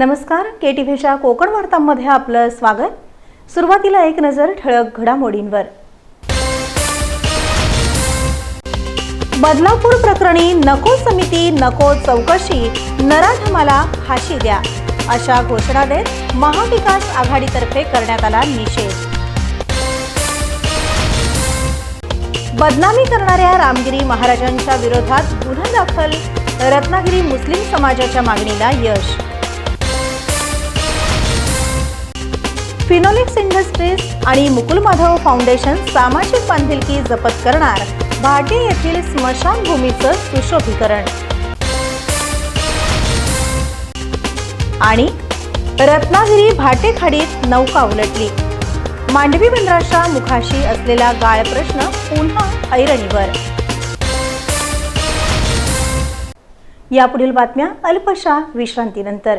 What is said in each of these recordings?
नमस्कार के टी व्हीच्या कोकण वार्तांमध्ये आपलं स्वागत. सुरुवातीला एक नजर ठळक घडामोडींवर. बदलापूर प्रकरणी नको समिती नको चौकशी नराधमाला फाशी द्या. अशा घोषणा देत महाविकास आघाडीतर्फे करण्यात आला निषेध. बदनामी करणाऱ्या रामगिरी महाराजांच्या विरोधात गुन्हा दाखल रत्नागिरी मुस्लिम समाजाच्या मागणीला यश. फिनोलिक्स इंडस्ट्रीज आणि मुकुल माधव फाउंडेशन सामाजिक बांधिलकी जपत करणार भाटे येथील स्मशानभूमीचं सुशोभीकरण. आणि रत्नागिरी भाटेखाडीत नौका उलटली. मांडवी बंदराच्या मुखाशी असलेला गाळ प्रश्न पुन्हा ऐरणीवर. यापुढील बातम्या अल्पशा विश्रांतीनंतर.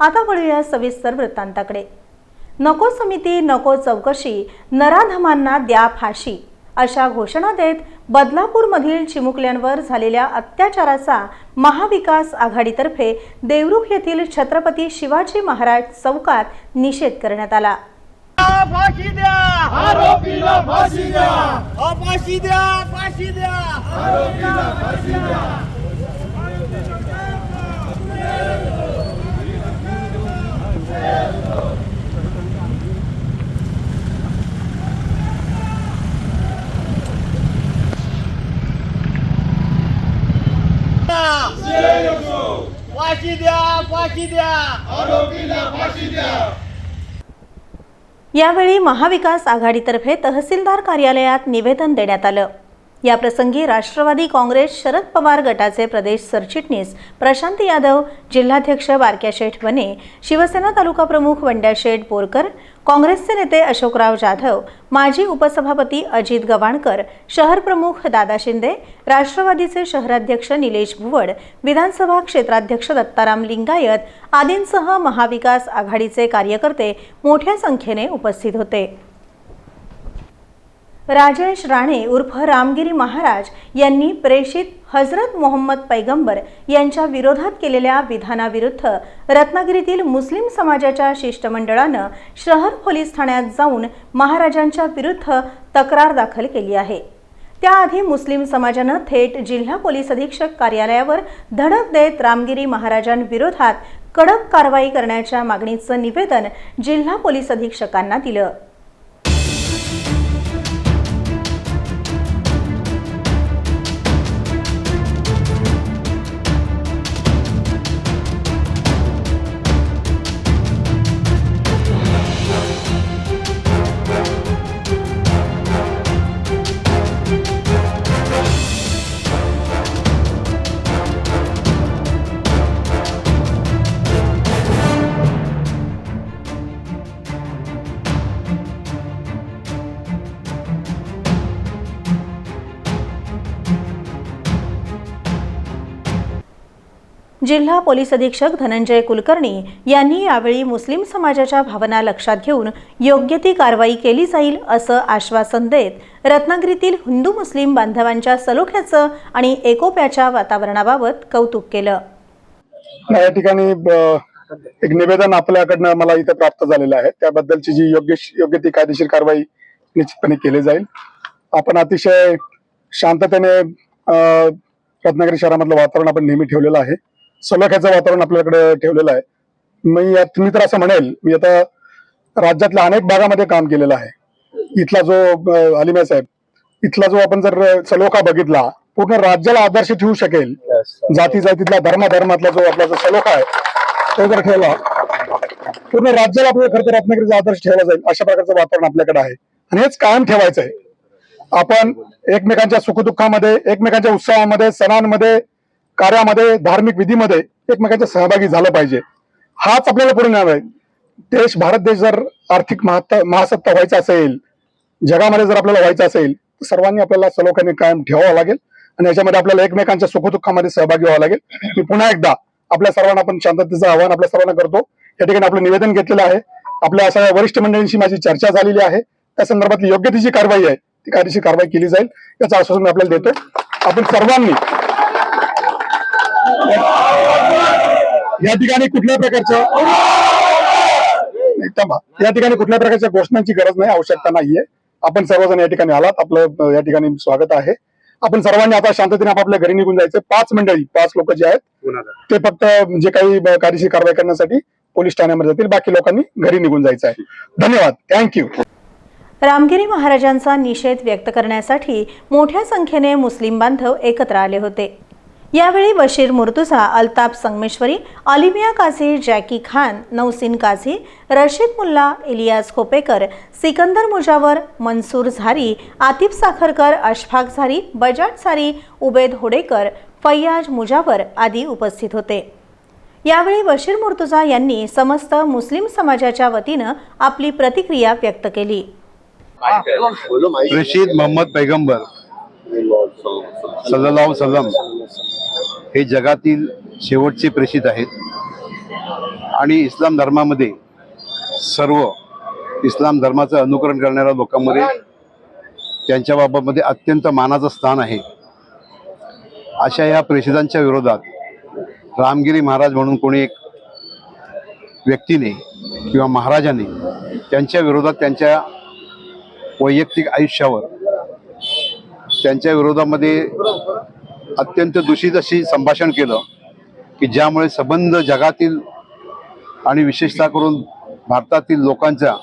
आता वळूया सविस्तर वृत्तांताकडे. नको समिती नको चौकशी नराधमांना द्या फाशी अशा घोषणा देत बदलापूरमधील चिमुकल्यांवर झालेल्या अत्याचाराचा महाविकास आघाडीतर्फे देवरुख येथील छत्रपती शिवाजी महाराज चौकात निषेध करण्यात आला. फाशी द्या. आरोपीला फाशी द्या. अ, फाशी द्या फाशी द्या. आरोपीला फाशी द्या फाशी द्या फाशी द्या. आरोपीला फाशी द्या. यावेळी महाविकास आघाडीतर्फे तहसीलदार कार्यालयात निवेदन देण्यात आलं. याप्रसंगी राष्ट्रवादी काँग्रेस शरद पवार गटाचे प्रदेश सरचिटणीस प्रशांत यादव जिल्हाध्यक्ष बारक्या शेठ वने शिवसेना तालुका प्रमुख वंड्या शेठ बोरकर काँग्रेसचे नेते अशोकराव जाधव माजी उपसभापती अजित गवाणकर शहर प्रमुख दादा शिंदे राष्ट्रवादीचे शहराध्यक्ष निलेश भुवड विधानसभा क्षेत्राध्यक्ष दत्ताराम लिंगायत आदींसह महाविकास आघाडीचे कार्यकर्ते मोठ्या संख्येने उपस्थित होते. राजेश राणे उर्फ रामगिरी महाराज यांनी प्रेषित हजरत मोहम्मद पैगंबर यांच्या विरोधात केलेल्या विधानाविरुद्ध रत्नागिरीतील मुस्लिम समाजाच्या शिष्टमंडळानं शहर पोलीस ठाण्यात जाऊन महाराजांच्या विरुद्ध तक्रार दाखल केली आहे. त्याआधी मुस्लिम समाजानं थेट जिल्हा पोलीस अधीक्षक कार्यालयावर धडक देत रामगिरी महाराजांविरोधात कडक कारवाई करण्याच्या मागणीचं निवेदन जिल्हा पोलीस अधीक्षकांना दिलं. जिल्हा पोलीस अधीक्षक धनंजय कुलकर्णी यांनी यावेळी मुस्लिम समाजाच्या भावना लक्षात घेऊन योग्य ती कारवाई केली जाईल असं आश्वासन देत रत्नागिरीतील हिंदू मुस्लिम बांधवांच्या सलोख्याचं आणि एकोप्याच्या वातावरणाबाबत कौतुक केलं. या ठिकाणी ब- एक निवेदन आपल्याकडनं मला इथे प्राप्त झालेलं आहे. त्याबद्दलची जी योग्य योग्य ती कायदेशीर कारवाई निश्चितपणे केली जाईल. आपण अतिशय शांततेने अं, रत्नागिरी शहरामधलं वातावरण आपण नेहमी ठेवलेलं आहे. सलोख्याचं वातावरण आपल्याकडे ठेवलेलं आहे. मी यात मी तर असं म्हणेल मी आता राज्यातल्या अनेक भागामध्ये काम केलेलं आहे. इथला जो अलिम्या साहेब इथला जो आपण जर सलोखा बघितला पूर्ण राज्याला आदर्श ठेवू शकेल जाती जातीतल्या धर्माधर्मातला जो आपला जो सलोखा आहे तो जर ठेवला पूर्ण राज्याला आपल्याला खरं तर रत्नागिरीचा आदर्श ठेवला जाईल अशा प्रकारचं वातावरण आपल्याकडे आहे. आणि हेच कायम ठेवायचं आहे आपण एकमेकांच्या सुखदुःखामध्ये एकमेकांच्या उत्सवामध्ये सणांमध्ये कार्यामध्ये धार्मिक विधीमध्ये एकमेकांच्या सहभागी झालं पाहिजे. हाच आपल्याला पुढे न्याय आहे देश भारत देश जर आर्थिक महात- महासत्ता व्हायचा असेल जगामध्ये जर आपल्याला व्हायचं असेल तर सर्वांनी आपल्याला सलोख्याने कायम ठेवावं लागेल आणि याच्यामध्ये आपल्याला एकमेकांच्या सुखदुःखामध्ये सहभागी व्हावं लागेल. मी पुन्हा एकदा आपल्या सर्वांना आपण शांततेचं आवाहन आपल्या सर्वांना करतो. या ठिकाणी आपलं निवेदन घेतलेलं आहे. आपल्या सगळ्या वरिष्ठ मंडळींशी माझी चर्चा झालेली आहे. त्या संदर्भातली योग्य ती जी कारवाई आहे ती कायदेशीर कारवाई केली जाईल. याचं आश्वासन मी आपल्याला देतो. आपण सर्वांनी या ठिकाणी कुठल्या प्रकारच्या या ठिकाणी कुठल्या प्रकारच्या घोषणांची गरज नाही आवश्यकता नाहीये. आपण सर्वजण या ठिकाणी आलात. आपलं या ठिकाणी स्वागत आहे. आपण सर्वांनी आता शांततेने आपापल्या घरी निघून जायचं. पाच मंडळी पाच लोक जे आहेत ते फक्त जे काही कायदेशीर कारवाई करण्यासाठी पोलीस ठाण्यामध्ये जातील. बाकी लोकांनी घरी निघून जायचं आहे. धन्यवाद. थँक्यू रामगिरी महाराजांचा निषेध व्यक्त करण्यासाठी मोठ्या संख्येने मुस्लिम बांधव एकत्र आले होते. यावेळी बशीर मुर्तुझा अल्ताफ संगमेश्वरी अलिमिया काझी जॅकी खान नौसिन काझी रशीद मुल्ला इलियास खोपेकर सिकंदर मुजावर मनसूर झारी आतिफ साखरकर अशफाक झारी बजाट झारी उबेद होडेकर फैयाज मुजावर आदी उपस्थित होते. यावेळी बशीर मुर्तुझा यांनी समस्त मुस्लिम समाजाच्या वतीनं आपली प्रतिक्रिया व्यक्त केली. रशीद मोहम्मद पैगंबर सल्लम हे जगातील शेवटचे प्रेषित आहेत. आणि इस्लाम धर्मामध्ये सर्व इस्लाम धर्माचं अनुकरण करणाऱ्या लोकांमध्ये त्यांच्या बाबतमध्ये अत्यंत मानाचं स्थान आहे. अशा या प्रेषितांच्या विरोधात रामगिरी महाराज म्हणून कोणी एक व्यक्तीने किंवा महाराजाने त्यांच्या विरोधात त्यांच्या वैयक्तिक आयुष्यावर त्यांच्या विरोधामध्ये अत्यंत दूषित अशी संभाषण केलं की ज्यामुळे संबंध जगातील आणि विशेषतः करून भारतातील लोकांच्या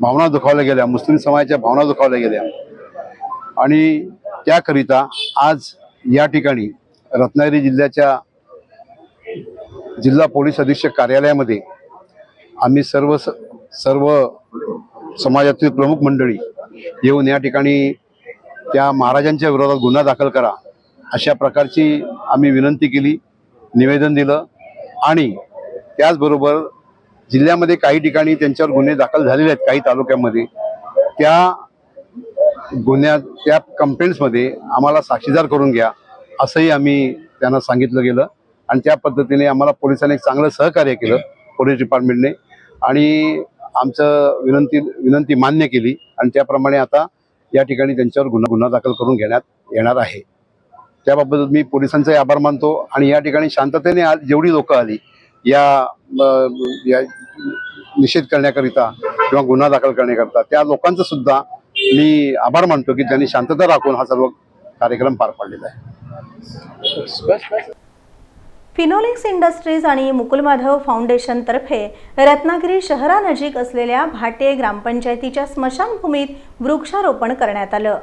भावना दुखावल्या गेल्या मुस्लिम समाजाच्या भावना दुखावल्या गेल्या. आणि त्याकरिता आज या ठिकाणी रत्नागिरी जिल्ह्याच्या जिल्हा पोलीस अधीक्षक कार्यालयामध्ये आम्ही सर्व सर्व समाजातील प्रमुख मंडळी येऊन या ठिकाणी त्या महाराजांच्या विरोधात गुन्हा दाखल करा. अशा प्रकारची आम्ही विनंती केली निवेदन दिलं आणि त्याचबरोबर जिल्ह्यामध्ये काही ठिकाणी त्यांच्यावर गुन्हे दाखल झालेले आहेत काही तालुक्यामध्ये. त्या गुन्ह्या त्या कंप्लेंट्समध्ये आम्हाला साक्षीदार करून घ्या असंही आम्ही त्यांना सांगितलं गेलं. आणि त्या पद्धतीने आम्हाला पोलिसांनी एक चांगलं सहकार्य केलं पोलीस डिपार्टमेंटने. आणि आमचं विनंती विनंती मान्य केली. आणि त्याप्रमाणे आता या ठिकाणी त्यांच्यावर गुन्हा गुन्हा दाखल करून घेण्यात येणार आहे. त्याबाबत मी पोलिसांचाही आभार मानतो आणि या ठिकाणी शांततेने आज जेवढी लोकं आली या या निषेध करण्याकरिता किंवा गुन्हा दाखल करण्याकरिता त्या लोकांचं सुद्धा मी आभार मानतो की त्यांनी शांतता राखून हा सर्व कार्यक्रम पार पाडलेला आहे. फिनोलिक्स इंडस्ट्रीज आणि मुकुलमाधव फाउंडेशनतर्फे रत्नागिरी शहरानजीक असलेल्या भाटे ग्रामपंचायतीच्या स्मशानभूमीत वृक्षारोपण करण्यात आलं.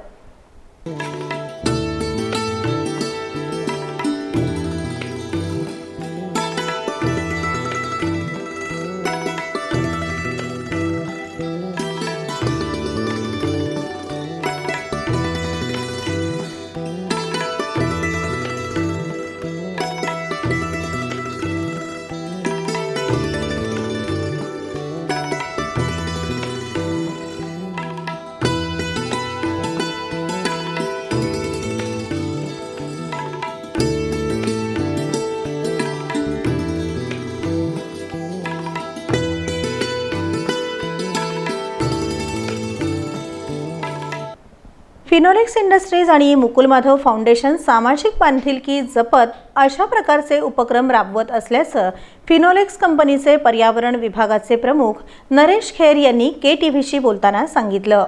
फिनोलिक्स इंडस्ट्रीज आणि मुकुल माधव फाउंडेशन सामाजिक बांधिलकी जपत अशा प्रकारचे उपक्रम राबवत असल्याचं फिनोलेक्स कंपनीचे पर्यावरण विभागाचे प्रमुख नरेश खेर यांनी के टी व्हीशी बोलताना सांगितलं.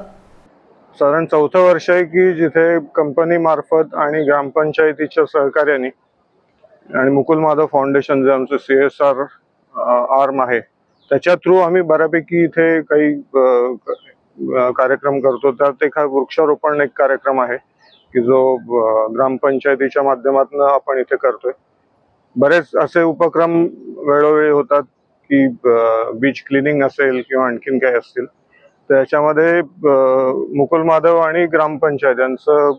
साधारण चौथं वर्ष आहे की जिथे कंपनी मार्फत आणि ग्रामपंचायतीच्या सहकार्याने आणि मुकुल माधव फाउंडेशन जे आमचं सी एस आर आर्म आहे त्याच्या थ्रू आम्ही बऱ्यापैकी इथे काही कार्यक्रम करतो. त्यात एक हा वृक्षारोपण एक कार्यक्रम आहे की जो ग्रामपंचायतीच्या माध्यमातून आपण इथे करतोय. बरेच असे उपक्रम वेळोवेळी होतात की बीच क्लिनिंग असेल किंवा आणखीन काही असतील. तर याच्यामध्ये मुकुल माधव आणि ग्रामपंचायत यांचं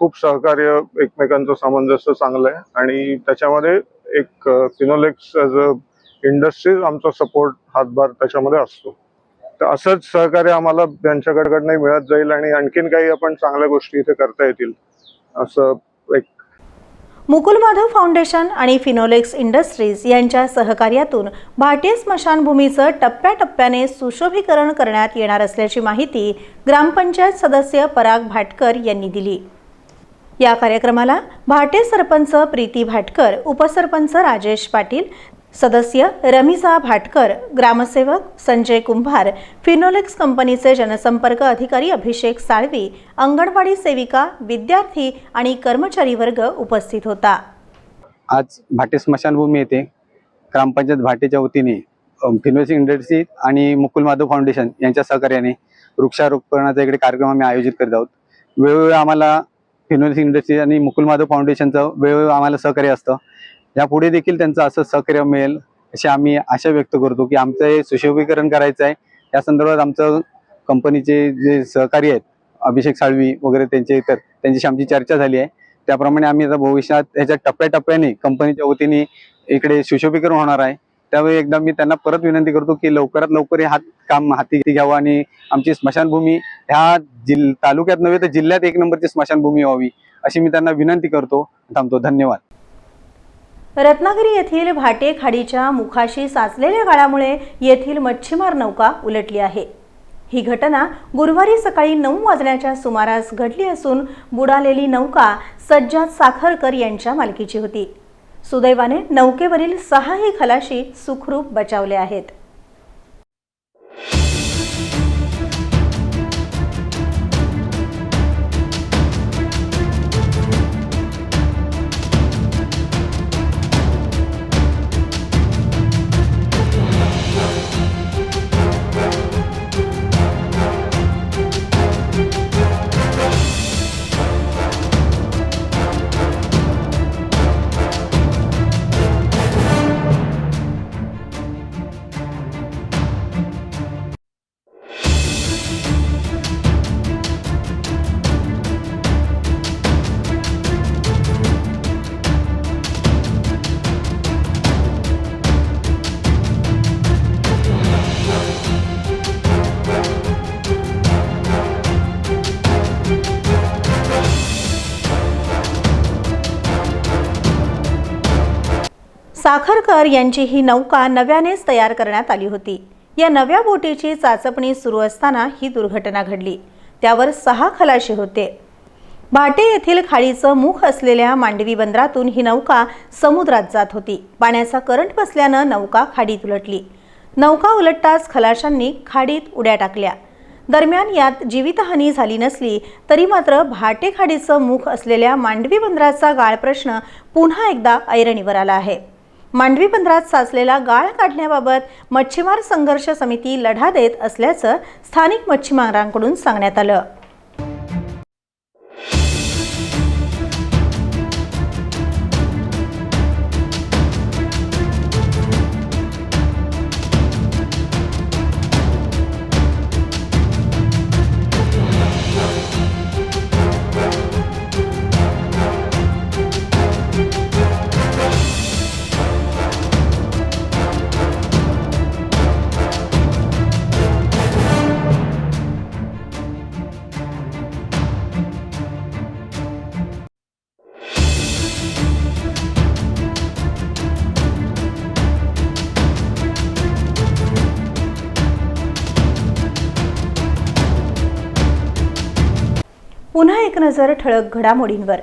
खूप सहकार्य एकमेकांचं सामंजस्य चांगलं आहे. आणि त्याच्यामध्ये एक फिनोलेक्स ॲज अ इंडस्ट्रीज आमचा सपोर्ट हातभार त्याच्यामध्ये असतो. तर असंच सहकार्य आम्हाला त्यांच्याकडनं मिळत जाईल आणि आणखीन काही आपण चांगल्या गोष्टी इथे करता येतील असं एक मुकुल माधव फाउंडेशन आणि फिनोलेक्स इंडस्ट्रीज यांच्या सहकार्यातून भाटे स्मशानभूमीचं टप्प्याटप्प्याने सुशोभीकरण करण्यात येणार असल्याची माहिती ग्रामपंचायत सदस्य पराग भाटकर यांनी दिली. या कार्यक्रमाला भाटे सरपंच प्रीती भाटकर उपसरपंच राजेश पाटील सदस्य रमिजा भाटकर ग्रामसेवक संजय कुंभार फिनोलेक्स कंपनीचे जनसंपर्क अधिकारी अभिषेक साळवी अंगणवाडी सेविका विद्यार्थी आणि कर्मचारी वर्ग उपस्थित होता. आज भाटे स्मशानभूमी येथे ग्रामपंचायत भाटेच्या वतीने फिनोलेक्स इंडस्ट्री आणि मुकुल माधव फाउंडेशन यांच्या सहकार्याने वृक्षारोपणाचा इकडे कार्यक्रम आम्ही आयोजित करत आहोत. वेळोवेळी आम्हाला फिनोलेक्स इंडस्ट्री आणि मुकुल माधव फाउंडेशनचं वेळोवेळी आम्हाला सहकार्य असतं. यापुढे देखील त्यांचं असं सहकार्य मिळेल अशी आम्ही आशा व्यक्त करतो की आमचं हे सुशोभीकरण करायचं आहे. या संदर्भात आमचं कंपनीचे जे सहकारी आहेत अभिषेक साळवी वगैरे त्यांचे इतर त्यांच्याशी आमची चर्चा झाली आहे. त्याप्रमाणे आम्ही आता भविष्यात ह्याच्या टप्प्याटप्प्याने कंपनीच्या वतीने इकडे सुशोभीकरण होणार आहे. त्यावेळी एकदा मी त्यांना परत विनंती करतो की लवकरात लवकर हे हात काम हाती घ्यावं आणि आमची स्मशानभूमी ह्या जिल तालुक्यात नव्हे तर जिल्ह्यात एक नंबरची स्मशानभूमी व्हावी अशी मी त्यांना विनंती करतो. थांबतो. धन्यवाद. रत्नागिरी येथील भाटे खाडीच्या मुखाशी साचलेल्या गाळामुळे येथील मच्छीमार नौका उलटली आहे. ही घटना गुरुवारी सकाळी नऊ वाजण्याच्या सुमारास घडली असून बुडालेली नौका सज्जाद साखरकर यांच्या मालकीची होती. सुदैवाने नौकेवरील सहाही खलाशी सुखरूप बचावले आहेत. साखरकर यांची ही नौका नव्यानेच तयार करण्यात आली होती. या नव्या बोटीची चाचपणी सुरू असताना ही दुर्घटना घडली. त्यावर सहा खलाशी होते. भाटे येथील खाडीचं मुख असलेल्या मांडवी बंदरातून ही नौका समुद्रात जात होती. पाण्याचा करंट बसल्यानं नौका खाडीत उलटली. नौका उलटताच खलाशांनी खाडीत उड्या टाकल्या. दरम्यान यात जीवितहानी झाली नसली तरी मात्र भाटे खाडीचं मुख असलेल्या मांडवी बंदराचा गाळ प्रश्न पुन्हा एकदा ऐरणीवर आला आहे. मांडवी बंदरात साचलेला गाळ काढण्याबाबत मच्छीमार संघर्ष समिती लढा देत असल्याचं स्थानिक मच्छीमारांकडून सांगण्यात आलं. नजर ठळक घडामोडींवर.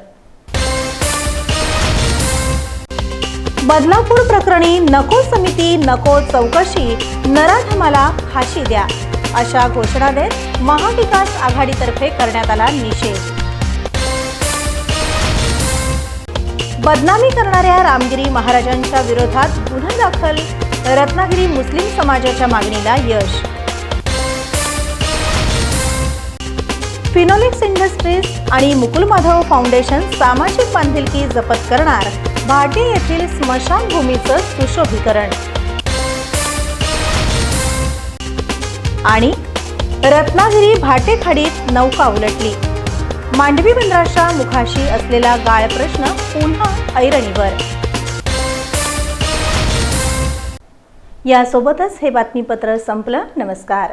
बदलापूर प्रकरणी नको समिती नको चौकशी नराधमाला फाशी द्या. अशा घोषणा देत महाविकास आघाडीतर्फे करण्यात आला निषेध. बदनामी करणाऱ्या रामगिरी महाराजांच्या विरोधात गुन्हा दाखल रत्नागिरी मुस्लिम समाजाच्या मागणीला यश. फिनोलिक्स इंडस्ट्रीज आणि मुकुल माधव फाउंडेशन सामाजिक बांधिलकी जपत करणार. भाटे येथील स्मशानभूमीचं सुशोभीकरण. आणि रत्नागिरी भाटेखाडीत नौका उलटली. मांडवी बंदराच्या मुखाशी असलेला गाळ प्रश्न पुन्हा ऐरणीवर. यासोबतच हे बातमीपत्र संपलं. नमस्कार.